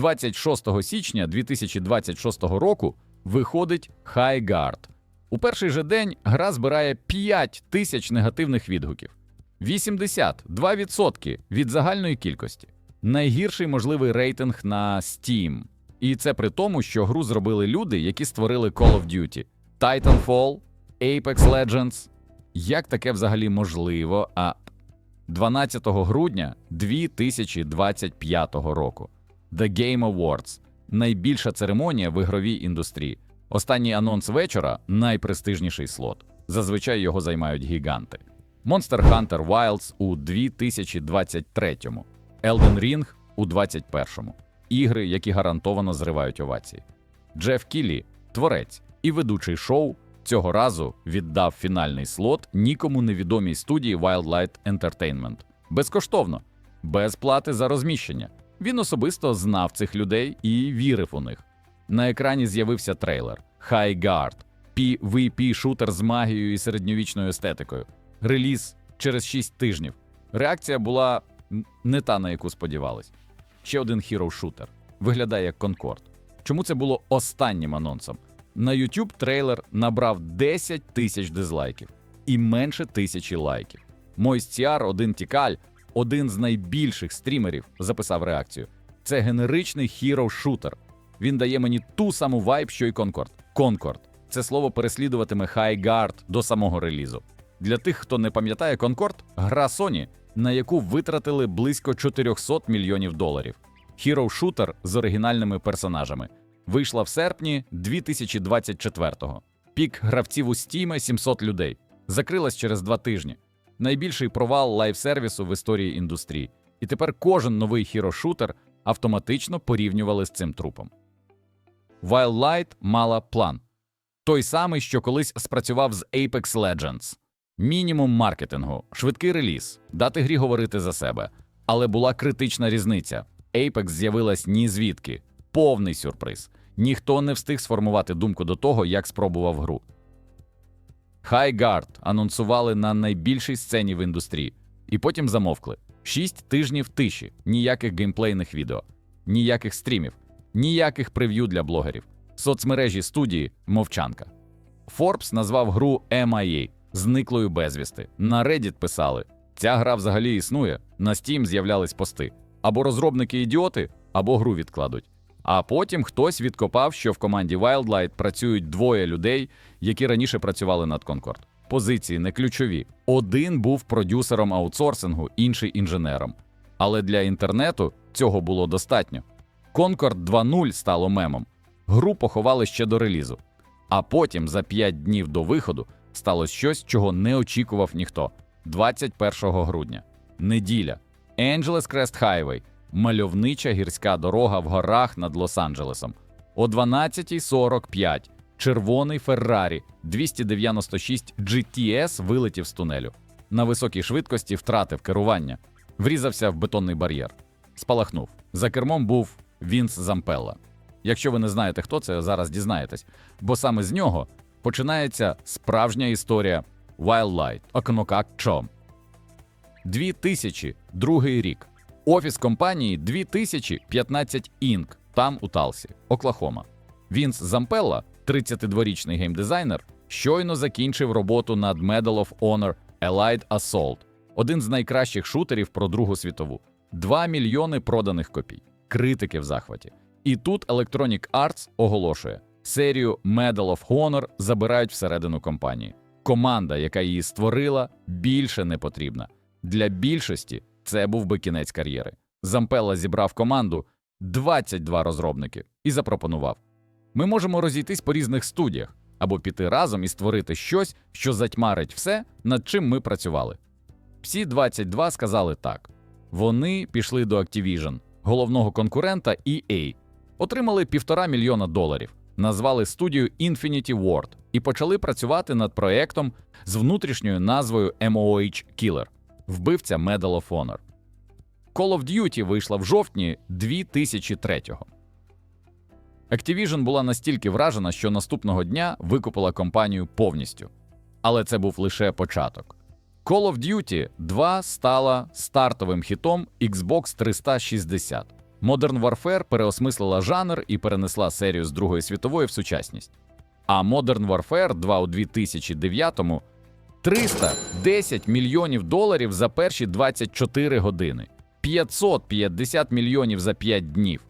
26 січня 2026 року виходить High Guard. У перший же день гра збирає 5 тисяч негативних відгуків. 82% від загальної кількості. Найгірший можливий рейтинг на Steam. І це при тому, що гру зробили люди, які створили Call of Duty, Titanfall, Apex Legends. Як таке взагалі можливо? А 12 грудня 2025 року The Game Awards найбільша церемонія в ігровій індустрії. Останній анонс вечора найпрестижніший слот. Зазвичай його займають гіганти. Monster Hunter Wilds у 2023-му, Elden Ring у 2021-му. Ігри, які гарантовано зривають овації. Джеф Кіллі, творець і ведучий шоу, цього разу віддав фінальний слот нікому невідомій студії Wildlight Entertainment. Безкоштовно, без плати за розміщення. Він особисто знав цих людей і вірив у них. На екрані з'явився трейлер High Guard, PvP шутер з магією і середньовічною естетикою. Реліз через 6 тижнів. Реакція була не та, на яку сподівались. Ще один hero шутер виглядає як Конкорд. Чому це було останнім анонсом? На YouTube трейлер набрав 10 тисяч дизлайків і менше тисячі лайків. Мойстіар один Тікаль, один з найбільших стрімерів, записав реакцію. Це генеричний hero шутер. Він дає мені ту саму вайб, що й Конкорд. Конкорд це слово переслідуватиме High Guard до самого релізу. Для тих, хто не пам'ятає Конкорд, гра Sony, на яку витратили близько 400 мільйонів доларів. Hero шутер з оригінальними персонажами. Вийшла в серпні 2024-го. Пік гравців у Steam 700 людей. Закрилась через два тижні. Найбільший провал лайв-сервісу в історії індустрії. І тепер кожен новий хіро-шутер автоматично порівнювали з цим трупом. Wildlight мала план. Той самий, що колись спрацював з Apex Legends. Мінімум маркетингу, швидкий реліз, дати грі говорити за себе. Але була критична різниця. Apex з'явилась ні звідки. Повний сюрприз. Ніхто не встиг сформувати думку до того, як спробував гру. Guard анонсували на найбільшій сцені в індустрії, і потім замовкли. Шість тижнів тиші, ніяких геймплейних відео, ніяких стрімів, ніяких прев'ю для блогерів, соцмережі студії мовчанка. Forbes назвав гру MIA зниклою безвісти. На Reddit писали: ця гра взагалі існує. На Steam з'являлись пости. Або розробники ідіоти, або гру відкладуть. А потім хтось відкопав, що в команді Wildlight працюють двоє людей, які раніше працювали над Concord. Позиції не ключові. Один був продюсером аутсорсингу, інший інженером. Але для інтернету цього було достатньо. Concord 2.0 стало мемом. Гру поховали ще до релізу. А потім, за 5 днів до виходу, сталося щось, чого не очікував ніхто. 21 грудня. Неділя. Angeles Crest Highway – мальовнича гірська дорога в горах над Лос-Анджелесом. О 12.45 червоний Феррарі 296 GTS вилетів з тунелю. На високій швидкості втратив керування, врізався в бетонний бар'єр. Спалахнув. За кермом був Вінс Зампелла. Якщо ви не знаєте, хто це, зараз дізнаєтесь, бо саме з нього починається справжня історія Wildlight Окнокак Чом. 2002 рік. Офіс компанії 2015 Inc. там у Талсі, Оклахома. Вінс Зампелла, 32-річний геймдизайнер, щойно закінчив роботу над Medal of Honor Allied Assault, один з найкращих шутерів про Другу світову. 2 мільйони проданих копій. Критики в захваті. І тут Electronic Arts оголошує: серію Medal of Honor забирають всередину компанії. Команда, яка її створила, більше не потрібна. Для більшості це був би кінець кар'єри. Зампелла зібрав команду 22 розробники і запропонував: ми можемо розійтись по різних студіях або піти разом і створити щось, що затьмарить все, над чим ми працювали. Всі 22 сказали так. Вони пішли до Activision, головного конкурента EA, отримали півтора мільйона доларів, назвали студію Infinity Ward і почали працювати над проектом з внутрішньою назвою MOH Killer – вбивця Medal of Honor. Call of Duty вийшла в жовтні 2003-го. Activision була настільки вражена, що наступного дня викупила компанію повністю. Але це був лише початок. Call of Duty 2 стала стартовим хітом Xbox 360. Modern Warfare переосмислила жанр і перенесла серію з Другої світової в сучасність. А Modern Warfare 2 у 2009-му 310 мільйонів доларів за перші 24 години, 550 мільйонів за 5 днів.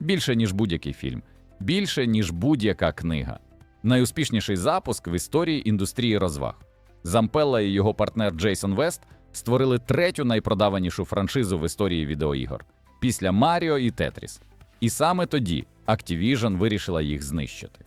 Більше, ніж будь-який фільм, більше, ніж будь-яка книга. Найуспішніший запуск в історії індустрії розваг. Зампелла і його партнер Джейсон Вест створили третю найпродаванішу франшизу в історії відеоігор після Маріо і Тетріс. І саме тоді Activision вирішила їх знищити.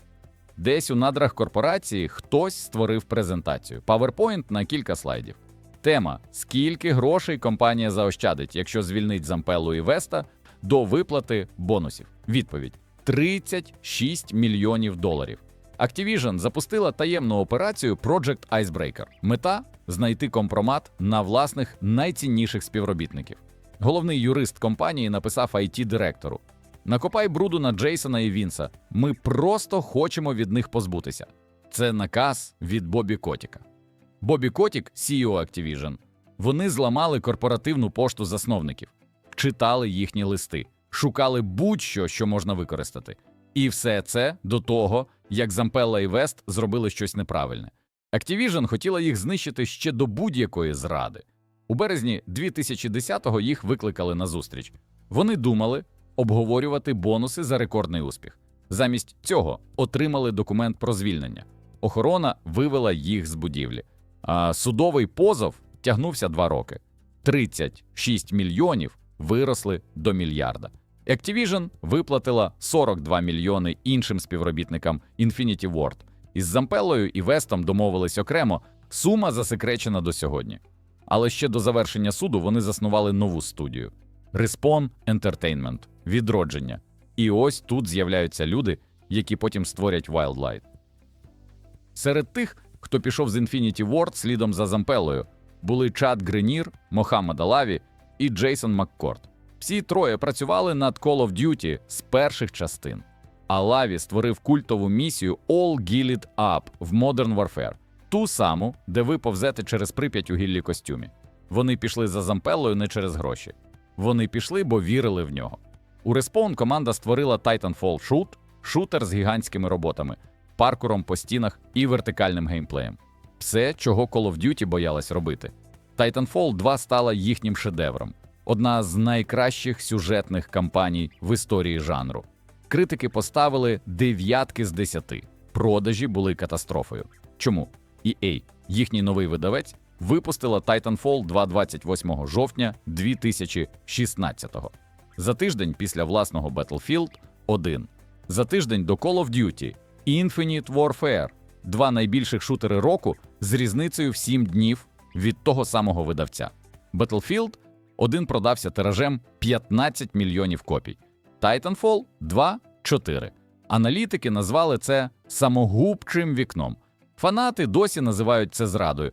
Десь у надрах корпорації хтось створив презентацію PowerPoint на кілька слайдів. Тема: скільки грошей компанія заощадить, якщо звільнить Зампеллу і Веста до виплати бонусів. Відповідь: 36 мільйонів доларів. Activision запустила таємну операцію Project Icebreaker. Мета знайти компромат на власних найцінніших співробітників. Головний юрист компанії написав it директору: Накопай бруду на Джейсона і Вінса. Ми просто хочемо від них позбутися. Це наказ від Бобі Котіка. Бобі Котік, CEO Activision, вони зламали корпоративну пошту засновників, читали їхні листи, шукали будь-що, що можна використати. І все це до того, як Зампелла і Вест зробили щось неправильне. Activision хотіла їх знищити ще до будь-якої зради. У березні 2010-го їх викликали на зустріч. Вони думали обговорювати бонуси за рекордний успіх. Замість цього отримали документ про звільнення. Охорона вивела їх з будівлі. А судовий позов тягнувся два роки. 36 мільйонів виросли до мільярда. Activision виплатила 42 мільйони іншим співробітникам Infinity Ward. Із Зампеллою і Вестом домовились окремо. Сума засекречена до сьогодні. Але ще до завершення суду вони заснували нову студію Respawn Entertainment – відродження. І ось тут з'являються люди, які потім створять Wildlight. Серед тих, хто пішов з Infinity Ward слідом за Зампелою, були Чад Гренір, Мохаммад Алаві і Джейсон Маккорд. Всі троє працювали над Call of Duty з перших частин. Алаві створив культову місію All Gilled Up в Modern Warfare, ту саму, де ви повзете через прип'ять у гіллі костюмі. Вони пішли за Зампелою не через гроші. Вони пішли, бо вірили в нього. У Respawn команда створила Titanfall Shoot, шутер з гігантськими роботами, паркуром по стінах і вертикальним геймплеєм. Все, чого Call of Duty боялась робити. Titanfall 2 стала їхнім шедевром, одна з найкращих сюжетних кампаній в історії жанру. Критики поставили дев'ятки з десяти. Продажі були катастрофою. Чому? EA, їхній новий видавець, випустила Titanfall 2 28 жовтня 2016-го. За тиждень після власного Battlefield 1. За тиждень до Call of Duty Infinite Warfare два найбільших шутери року з різницею в 7 днів від того самого видавця. Battlefield 1 продався тиражем 15 мільйонів копій. Titanfall 2 – 4. Аналітики назвали це самогубчим вікном. Фанати досі називають це зрадою,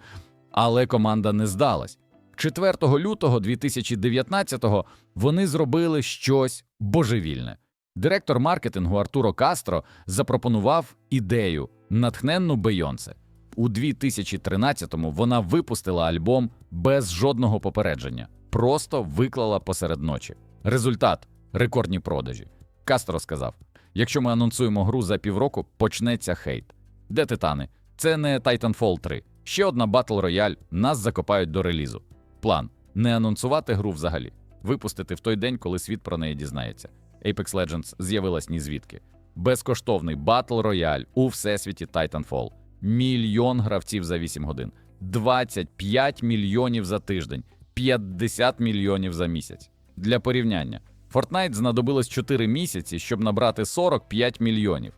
але команда не здалась. 4 лютого 2019-го вони зробили щось божевільне. Директор маркетингу Артуро Кастро запропонував ідею натхненну Бейонсе. У 2013-му вона випустила альбом без жодного попередження, просто виклала посеред ночі. Результат рекордні продажі. Кастро сказав: якщо ми анонсуємо гру за півроку, почнеться хейт. Де титани? Це не Titanfall 3. Ще одна Battle Royale, нас закопають до релізу. План не анонсувати гру взагалі, випустити в той день, коли світ про неї дізнається. Apex Legends з'явилась ні звідки. Безкоштовний Battle Royale у всесвіті Titanfall. Мільйон гравців за 8 годин, 25 мільйонів за тиждень, 50 мільйонів за місяць. Для порівняння, Fortnite знадобилось 4 місяці, щоб набрати 45 мільйонів.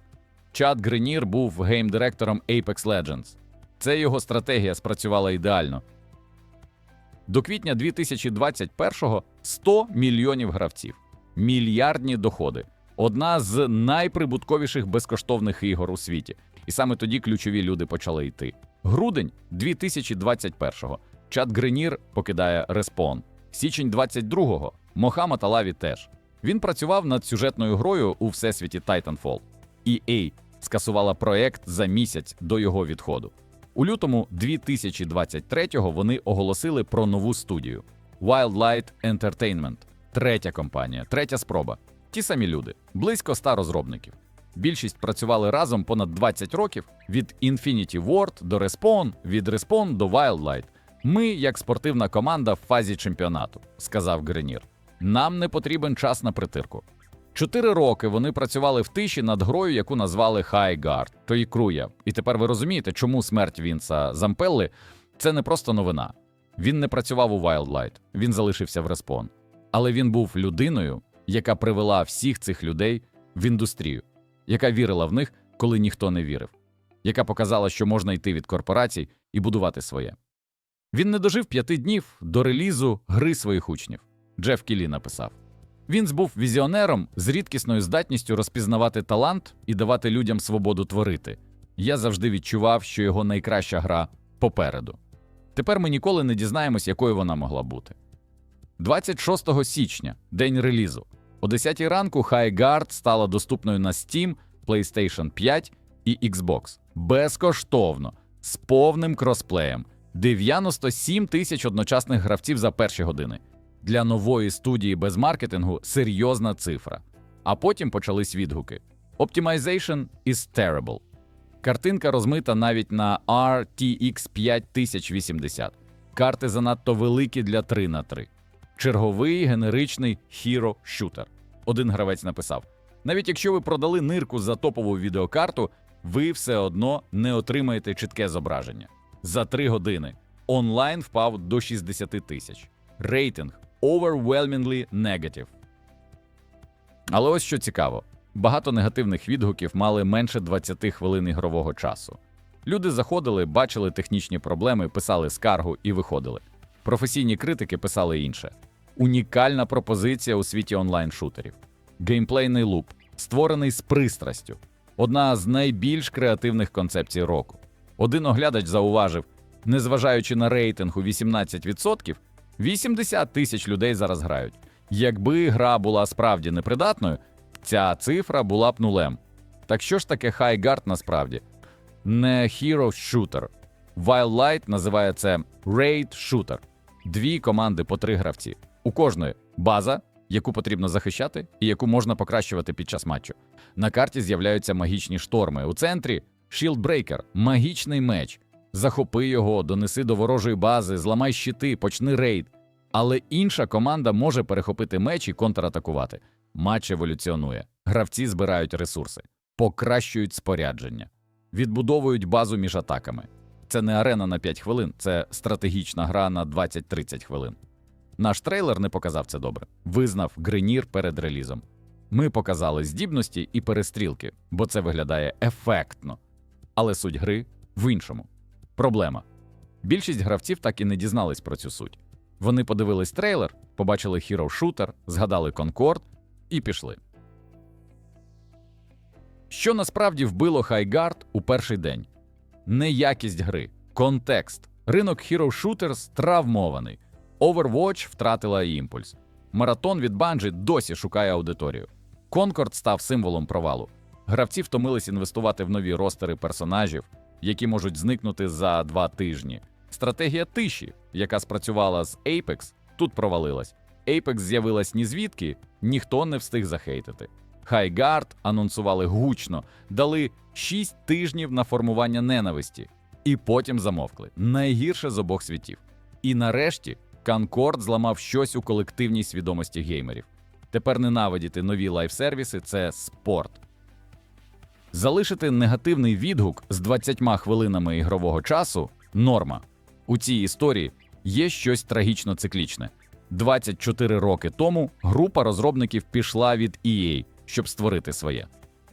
Чад Гренір був гейм-директором Apex Legends. Це його стратегія спрацювала ідеально. До квітня 2021-го 100 мільйонів гравців, мільярдні доходи. Одна з найприбутковіших безкоштовних ігор у світі. І саме тоді ключові люди почали йти. Грудень 2021-го. Чат Гренір покидає Респон. Січень 22-го. Мохаммад Алаві теж. Він працював над сюжетною грою у всесвіті Titanfall. EA скасувала проект за місяць до його відходу. У лютому 2023-го вони оголосили про нову студію Wildlight Entertainment. Третя компанія, третя спроба. Ті самі люди, близько ста розробників. Більшість працювали разом понад 20 років від Infinity Ward до Respawn, від Respawn до Wildlight. Ми, як спортивна команда в фазі чемпіонату, сказав Гренір. Нам не потрібен час на притирку. Чотири роки вони працювали в тиші над грою, яку назвали Guard, то і Круя. І тепер ви розумієте, чому смерть Вінса Зампелли це не просто новина. Він не працював у Wildlight, він залишився в Respawn. Але він був людиною, яка привела всіх цих людей в індустрію, яка вірила в них, коли ніхто не вірив, яка показала, що можна йти від корпорацій і будувати своє. Він не дожив п'яти днів до релізу гри своїх учнів. Джеф Кілі написав. Він був візіонером з рідкісною здатністю розпізнавати талант і давати людям свободу творити. Я завжди відчував, що його найкраща гра попереду. Тепер ми ніколи не дізнаємось, якою вона могла бути. 26 січня, день релізу. О 10 ранку High Guard стала доступною на Steam, PlayStation 5 і Xbox безкоштовно, з повним кросплеєм. 97 тисяч одночасних гравців за перші години. Для нової студії без маркетингу серйозна цифра. А потім почались відгуки. Optimization is terrible. Картинка розмита навіть на RTX 5080. Карти занадто великі для 3 на 3. Черговий генеричний Hero Shooter. Один гравець написав: навіть якщо ви продали нирку за топову відеокарту, ви все одно не отримаєте чітке зображення. За 3 години онлайн впав до 60 тисяч. Рейтинг overwhelmingly negative. Але ось що цікаво: багато негативних відгуків мали менше 20 хвилин ігрового часу. Люди заходили, бачили технічні проблеми, писали скаргу і виходили. Професійні критики писали інше. Унікальна пропозиція у світі онлайн-шутерів. Геймплейний луп, створений з пристрастю. Одна з найбільш креативних концепцій року. Один оглядач зауважив, незважаючи на рейтинг у 18%, 80 тисяч людей зараз грають. Якби гра була справді непридатною, ця цифра була б нулем. Так що ж таке Guard насправді? Не Hero Shooter. Wildlight називає це Raid Shooter. Дві команди по три гравці. У кожної база, яку потрібно захищати, і яку можна покращувати під час матчу. На карті з'являються магічні шторми. У центрі Shieldbreaker – магічний меч. Захопи його, донеси до ворожої бази, зламай щити, почни рейд. Але інша команда може перехопити меч і контратакувати. Матч еволюціонує. Гравці збирають ресурси, покращують спорядження, відбудовують базу між атаками. Це не арена на 5 хвилин, це стратегічна гра на 20-30 хвилин. Наш трейлер не показав це добре. Визнав Гренір перед релізом. Ми показали здібності і перестрілки, бо це виглядає ефектно. Але суть гри в іншому. Проблема. Більшість гравців так і не дізнались про цю суть. Вони подивились трейлер, побачили Hero Shooter, згадали Concord і пішли. Що насправді вбило Хайгард у перший день? Не якість гри, контекст. Ринок Hero Shooters травмований. Overwatch втратила імпульс. Маратон від Bungie досі шукає аудиторію. Concord став символом провалу. Гравці втомились інвестувати в нові ростери персонажів, які можуть зникнути за два тижні. Стратегія тиші, яка спрацювала з Apex, тут провалилась. Apex з'явилась ні звідки, ніхто не встиг захейтити. Хайгард анонсували гучно, дали 6 тижнів на формування ненависті, і потім замовкли. Найгірше з обох світів. І нарешті Конкорд зламав щось у колективній свідомості геймерів. Тепер ненавидіти нові лайфсервіси це спорт. Залишити негативний відгук з 20 хвилинами ігрового часу норма. У цій історії є щось трагічно циклічне. 24 роки тому група розробників пішла від EA, щоб створити своє.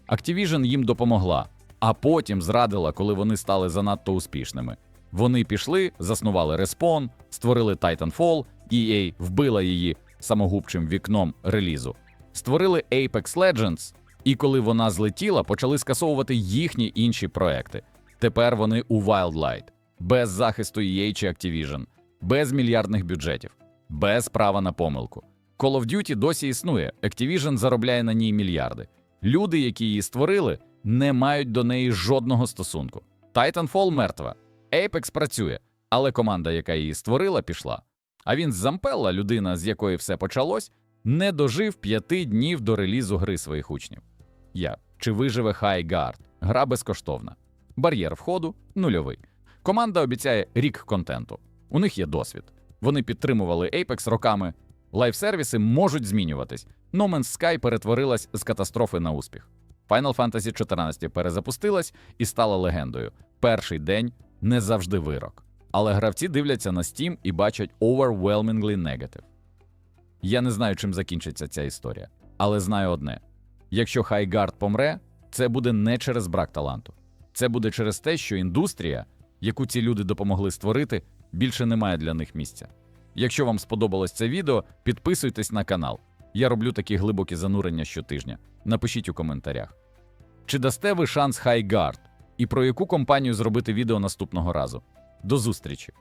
Activision їм допомогла, а потім зрадила, коли вони стали занадто успішними. Вони пішли, заснували Respawn, створили Titanfall, EA вбила її самогубчим вікном релізу. Створили Apex Legends, і коли вона злетіла, почали скасовувати їхні інші проекти. Тепер вони у Wildlight, без захисту EA чи Activision, без мільярдних бюджетів, без права на помилку. Call of Duty досі існує, Activision заробляє на ній мільярди. Люди, які її створили, не мають до неї жодного стосунку. Titanfall мертва, Apex працює, але команда, яка її створила, пішла. А він з Зампелла, людина, з якої все почалось, не дожив п'яти днів до релізу гри своїх учнів. Як? Чи виживе Хайгард? Гра безкоштовна. Бар'єр входу нульовий. Команда обіцяє рік контенту. У них є досвід. Вони підтримували Apex роками. Лайфсервіси можуть змінюватись. No Man's Sky перетворилась з катастрофи на успіх. Final Fantasy 14 перезапустилась і стала легендою. Перший день не завжди вирок. Але гравці дивляться на Steam і бачать overwhelmingly negative. Я не знаю, чим закінчиться ця історія, але знаю одне: якщо Хайгард помре, це буде не через брак таланту. Це буде через те, що індустрія, яку ці люди допомогли створити, більше не має для них місця. Якщо вам сподобалось це відео, підписуйтесь на канал. Я роблю такі глибокі занурення щотижня. Напишіть у коментарях. Чи дасте ви шанс Хайгард? І про яку компанію зробити відео наступного разу? До зустрічі!